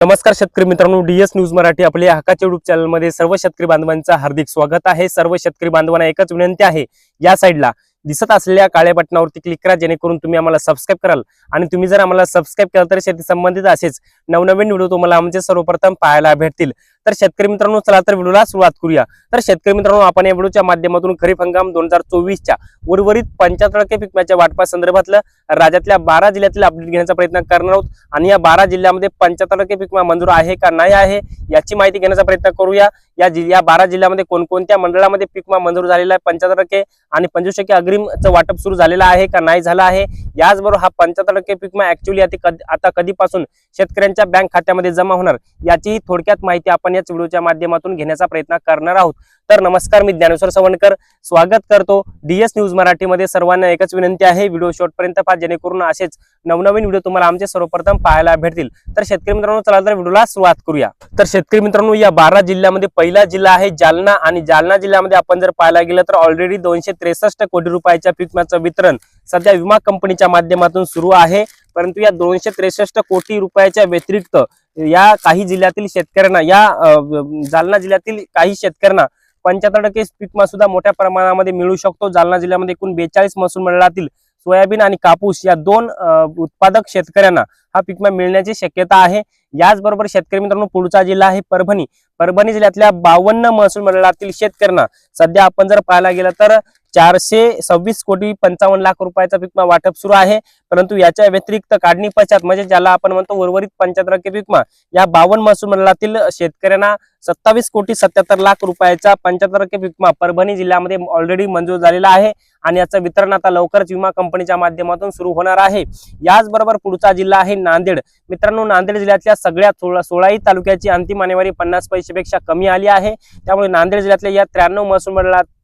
नमस्कार शेतकरी मित्रांनो डीएस न्यूज मराठी आपल्या हकाच्या युट्यूब चॅनलमध्ये सर्व शेतकरी बांधवांचं हार्दिक स्वागत आहे. सर्व शेतकरी बांधवांना एकच विनंती आहे या साईडला दिसत असलेल्या काळ्या बटनावरती क्लिक करा जेणेकरून तुम्ही आम्हाला सबस्क्राईब कराल. आणि तुम्ही जर आम्हाला सबस्क्राईब केलं तर शेती संबंधित असेच नवनवीन व्हिडिओ तुम्हाला आमचे सर्वप्रथम पाहायला भेटतील. तर शेतकरी मित्रांनो चला तर व्हिडिओला सुरुवात करूया. तर शेतकरी मित्रांनो आपण या व्हिडिओच्या माध्यमातून खरीप हंगाम दोन हजार चोवीसच्या उर्वरित पंच्याहत्तर टक्के पिकम्याच्या वाटपा संदर्भातलं राज्यातल्या बारा जिल्ह्यातील अपडेट घेण्याचा प्रयत्न करणार आहोत. आणि या बारा जिल्ह्यामध्ये पंच्याहत्तर टक्के पिकमा मंजूर आहे का नाही आहे याची माहिती घेण्याचा प्रयत्न करूया. या जि या बारा जिल्ह्यामध्ये कोणकोणत्या मंडळामध्ये पिकमा मंजूर झालेला आहे पंच्याहत्तर टक्के आणि पंचवीस टक्के अग्रिमचं वाटप सुरू झालेलं आहे का नाही झालं आहे याचबरोबर हा पंच्याहत्तर टक्के पिकमा ऍक्च्युली आता कधीपासून शेतकऱ्यांच्या बँक खात्यामध्ये जमा होणार याचीही थोडक्यात माहिती आपण याच व्हिडिओच्या माध्यमातून घेण्याचा प्रयत्न करणार आहोत. तर नमस्कार मी ज्ञानेश्वर सवणकर स्वागत करतो डीएस न्यूज मराठीमध्ये. सर्वांना एकच विनंती आहे व्हिडिओ शॉर्टपर्यंत पहा जेणेकरून असेच नवनवीन व्हिडिओ तुम्हाला आमचे सर्वप्रथम पाहायला भेटतील. तर शेतकरी मित्रांनो चला तर व्हिडिओला सुरुवात करूया. तर शेतकरी मित्रांनो या बारा जिल्ह्यामध्ये पहिला जिल्हा आहे जालना आणि जालना जिल्ह्यामध्ये आपण जर पाहायला गेलं तर ऑलरेडी दोनशे त्रेसष्ट कोटी रुपयाच्या पीक वितरण सध्या विमा कंपनीच्या माध्यमातून सुरू आहे. परंतु या दोनशे त्रेसष्ट कोटी रुपयाच्या व्यतिरिक्त या काही जिल्ह्यातील शेतकऱ्यांना या अं, जालना जिल्ह्यातील काही शेतकऱ्यांना पंच्याहत्तर टक्के पीक सुद्धा मोठ्या प्रमाणामध्ये मिळू शकतो. जालना जिल्ह्यामध्ये एकूण बेचाळीस महसूल मंडळातील सोयाबीन आणि कापूस या दोन अं, उत्पादक शेतकऱ्यांना हा पिकमा मिळण्याची शक्यता आहे. याचबरोबर शेतकरी मित्रांनो पुढचा जिल्हा आहे परभणी. परभणी जिल्ह्यातल्या बावन्न महसूल मंडळातील शेतकऱ्यांना सध्या आपण जर पाहायला गेलं तर चारशे सव्वीस कोटी पंचावन्न लाख रुपयाचा पीकमा वाटप सुरू आहे. परंतु याच्या व्यतिरिक्त काढणी पश्चात म्हणजे ज्याला आपण म्हणतो उर्वरित पंच्याहत्तर टक्के पिकमा या बावन्न महसूल मंडळातील शेतकऱ्यांना सत्तावीस कोटी सत्याहत्तर लाख रुपयाचा पंच्याहत्तर टक्के पिकमा परभणी जिल्ह्यामध्ये ऑलरेडी मंजूर झालेला आहे. आणि याचं वितरण आता लवकरच विमा कंपनीच्या माध्यमातून सुरू होणार आहे. याचबरोबर पुढचा जिल्हा आहे नांदेड. मित्रांनो नांदेड जिल्ह्यातल्या सगळ्या सोळा सोळाही तालुक्याची अंतिम आणेवारी पन्नास पैशापेक्षा कमी आली आहे. त्यामुळे नांदेड जिल्ह्यातल्या या त्र्याण्णव महसूल मंडळातील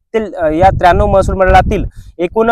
या त्र्याण्णव महसूल मंडळातील एकूण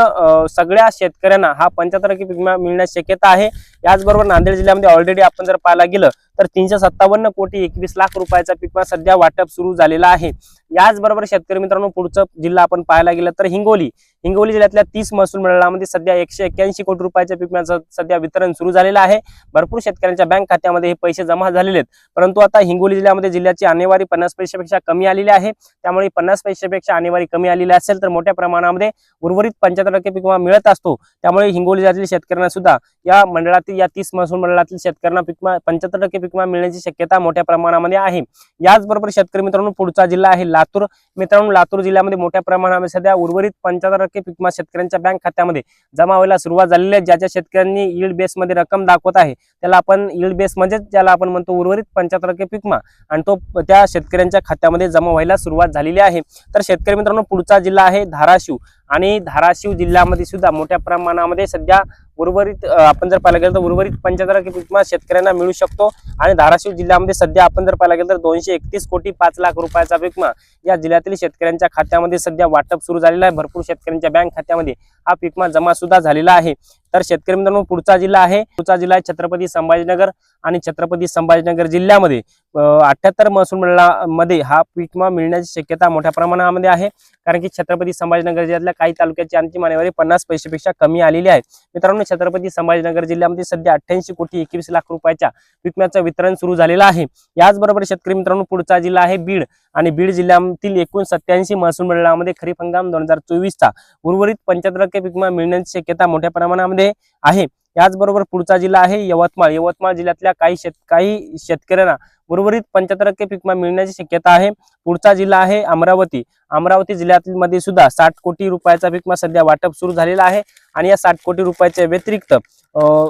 सगळ्या शेतकऱ्यांना हा पंच्याहत्तर टक्के पीक विमा मिळण्याची शक्यता आहे. याचबरोबर नांदेड जिल्ह्यामध्ये ऑलरेडी आपण जर पाहायला गेलं तर तीनशे सत्तावन्न कोटी एकवीस लाख रुपयाचा पीक विमा सध्या वाटप सुरू झालेला आहे. याचबरोबर शेतकरी मित्रांनो पुढचं जिल्हा आपण पाहायला गेलं तर हिंगोली. हिंगोली जिल्ह्यातल्या तीस महसूल मंडळामध्ये सध्या एकशे एक्क्याऐंशी कोटी रुपयाच्या पीक सध्या वितरण सुरू झालेलं आहे. भरपूर शेतकऱ्यांच्या बँक खात्यामध्ये हे पैसे जमा झालेले आहेत. परंतु आता हिंगोली जिल्ह्यामध्ये जिल्ह्याची आणेवारी पन्नास पैशापेक्षा कमी आलेली आहे. त्यामुळे पन्नास पैशापेक्षा आणेवारी कमी आलेली असेल तर मोठ्या प्रमाणामध्ये उर्वरित पंच्याहत्तर टक्के पीक मिळत असतो. त्यामुळे हिंगोली जिल्ह्यातील शेतकऱ्यांना सुद्धा या मंडळातील या तीस महसूल मंडळातील शेतकऱ्यांना पिकमा पंच्याहत्तर टक्के पिकमा मिळण्याची शक्यता मोठ्या प्रमाणामध्ये आहे. याचबरोबर शेतकरी मित्रांनो पुढचा जिल्हा आहे लातूर. मित्रांनो लातूर जिल्ह्यामध्ये मोठ्या प्रमाणामध्ये सध्या उर्वरित पंच्याहत्तर टक्के पीक विमा शेतकऱ्यांच्या बँक खात्यामध्ये जमा व्हायला सुरुवात झालेली आहे. ज्या ज्या शेतकऱ्यांनी यील्ड बेस मध्ये रक्कम दाखवत आहे त्याला आपण यील्ड बेस म्हणजेच ज्याला आपण म्हणतो उर्वरित पंच्याहत्तर टक्के पीक विमा आणि तो त्या शेतकऱ्यांच्या खात्यामध्ये जमा व्हायला सुरुवात झालेली आहे. तर शेतकरी मित्रांनो पुढचा जिल्हा आहे धाराशिव. आणि धाराशिव जिल्ह्यामध्ये सुद्धा मोठ्या प्रमाणामध्ये सध्या उर्वरित आपण जर पाहायला गेलं तर उर्वरित पंच्याहत्तर टक्के शेतकऱ्यांना मिळू शकतो. आणि धाराशिव जिल्ह्यामध्ये सध्या आपण जर पाहायला गेलं तर दोनशे एकतीस कोटी पाच लाख रुपयाचा विकमा या जिल्ह्यातील शेतकऱ्यांच्या खात्यामध्ये सध्या वाटप सुरू झालेला आहे. भरपूर शेतकऱ्यांच्या बँक खात्यामध्ये हा पीक विमा जमा सुद्धा झालेला आहे. तर शेतकरी मित्रांनो पुढचा जिल्हा आहे. पुढचा जिल्हा आहे छत्रपती संभाजीनगर आणि छत्रपती संभाजीनगर जिल्ह्यामध्ये अठ्याहत्तर महसूल मंडळामध्ये हा पीक विमा मिळण्याची शक्यता मोठ्या प्रमाणामध्ये आहे. कारण की छत्रपती संभाजीनगर जिल्ह्यातल्या काही तालुक्याची अंतिम आणेवारी पन्नास पैसेपेक्षा कमी आलेली आहे. मित्रांनो छत्रपती संभाजीनगर जिल्ह्यामध्ये सध्या अठ्ठ्याऐंशी कोटी एकवीस लाख रुपयाच्या विकम्याचं वितरण सुरू झालेलं आहे. याचबरोबर शेतकरी मित्रांनो पुढचा जिल्हा आहे बीड आणि बीड जिल्ह्यातील एकूण सत्याऐंशी महसूल मंडळामध्ये खरीप हंगाम दोन हजार चोवीसचा उर्वरित पंच्याहत्तर टक्के मिळण्याची शक्यता मोठ्या प्रमाणामध्ये आहे. याचबरोबर पुढचा जिल्हा आहे यवतमाळ. यवतमाळ जिल्ह्यातल्या काही शेत काही शेतकऱ्यांना उर्वरित पंच्याहत्तर टक्के मिळण्याची शक्यता आहे. पुढचा जिल्हा आहे अमरावती. अमरावती जिल्ह्यातील मध्ये सुद्धा साठ कोटी रुपयाचा पीक सध्या वाटप सुरू झालेला आहे. आणि या साठ कोटी रुपयाच्या व्यतिरिक्त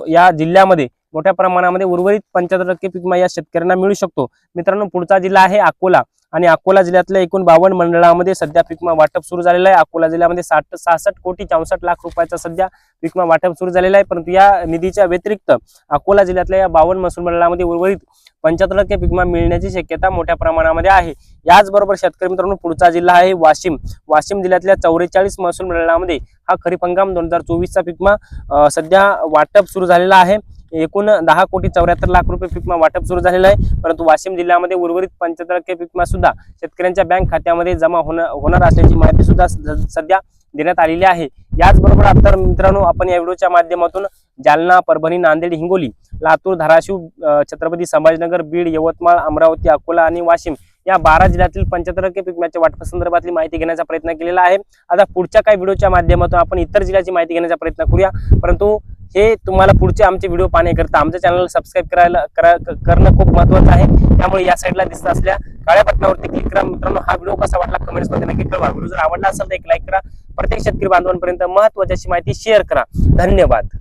या जिल्ह्यामध्ये मोठ्या प्रमाणामध्ये उर्वरित पंच्याहत्तर टक्के पीकमा या शेतकऱ्यांना मिळू शकतो. मित्रांनो पुढचा जिल्हा आहे अकोला आणि अकोला जिल्ह्यातल्या एकूण बावन्न मंडळामध्ये सध्या पीकमा वाटप सुरू झालेलं आहे. अकोला जिल्ह्यामध्ये साठ सहासष्ट कोटी चौसष्ट लाख रुपयाचा सध्या पीकमा वाटप सुरू झालेला आहे. परंतु या निधीच्या व्यतिरिक्त अकोला जिल्ह्यातल्या या बावन्न महसूल मंडळामध्ये उर्वरित पंच्याहत्तर टक्के पीकमा मिळण्याची शक्यता मोठ्या प्रमाणामध्ये आहे. याचबरोबर शेतकरी मित्रांनो पुढचा जिल्हा आहे वाशिम. वाशिम जिल्ह्यातल्या चौवेचाळीस महसूल मंडळामध्ये हा खरीप हंगाम दोन हजार चोवीसचा पीकमा सध्या वाटप सुरू झालेला आहे. एकूण दहा कोटी चौऱ्याहत्तर लाख रुपये पीक वाटप सुरू झालेलं आहे. परंतु वाशिम जिल्ह्यामध्ये उर्वरित पंच्याहत्तर टक्के पीक सुद्धा शेतकऱ्यांच्या बँक खात्यामध्ये जमा होणार होणार असल्याची माहिती सुद्धा स- सध्या देण्यात आलेली आहे. याचबरोबर आता मित्रांनो आपण या व्हिडिओच्या माध्यमातून जालना परभणी नांदेड हिंगोली लातूर धाराशिव छत्रपती संभाजीनगर बीड यवतमाळ अमरावती अकोला आणि वाशिम या बारा जिल्ह्यातील पंच्याहत्तर टक्के पिकम्याच्या विम्याच्या वाटपासंदर्भातली माहिती घेण्याचा प्रयत्न केलेला आहे. आता पुढच्या काही व्हिडिओच्या माध्यमातून आपण इतर जिल्ह्याची माहिती घेण्याचा प्रयत्न करूया. परंतु हे तुम्हाला पुढचे आमचे व्हिडिओ पाहण्याकरता आमच्या चॅनलला सबस्क्राईब करायला करा करणं खूप महत्वाचं आहे. त्यामुळे या साईडला दिसत असल्या काळ्या बटनावरती क्लिक करा. मित्रांनो हा व्हिडिओ कसा वाटला कमेंट्समध्ये नक्की कळवा. व्हिडिओ जर आवडला असेल तर एक लाईक करा. प्रत्येक शेतकरी बांधवांपर्यंत महत्वाची अशी माहिती शेअर करा. धन्यवाद.